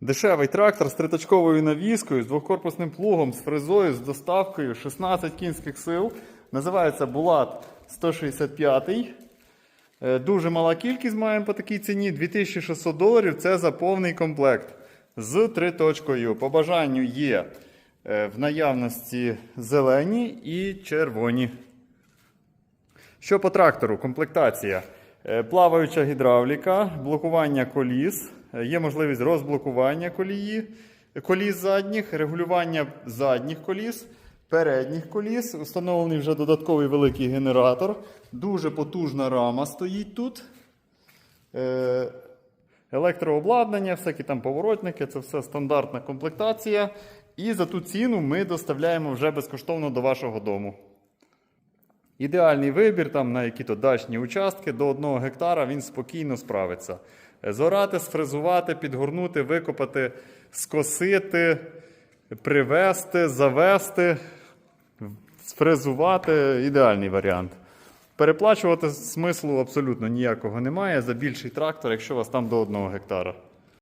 Дешевий трактор з триточковою навіскою, з двокорпусним плугом, з фрезою, з доставкою, 16 кінських сил. Називається Булат 165. Е, Дуже мала кількість маємо по такій ціні. 2600 доларів це за повний комплект з триточкою. По бажанню є е, в наявності зелені і червоні. Що по трактору? Комплектація. Е, Плаваюча гідравліка, блокування коліс, є можливість розблокування колії, коліс задніх, регулювання задніх коліс, передніх коліс. Встановлений вже додатковий великий генератор. Дуже потужна рама стоїть тут. Е, Електрообладнання, всякі там поворотники, це все стандартна комплектація. І за ту ціну ми доставляємо вже безкоштовно до вашого дому. Ідеальний вибір там на які-то дачні участки до 1 гектара він спокійно справиться. Е, Зорати, сфрезувати, підгорнути, викопати, скосити, привезти, завести, сфрезувати ідеальний варіант. Переплачувати смислу абсолютно ніякого немає за більший трактор, якщо у вас там до 1 гектара.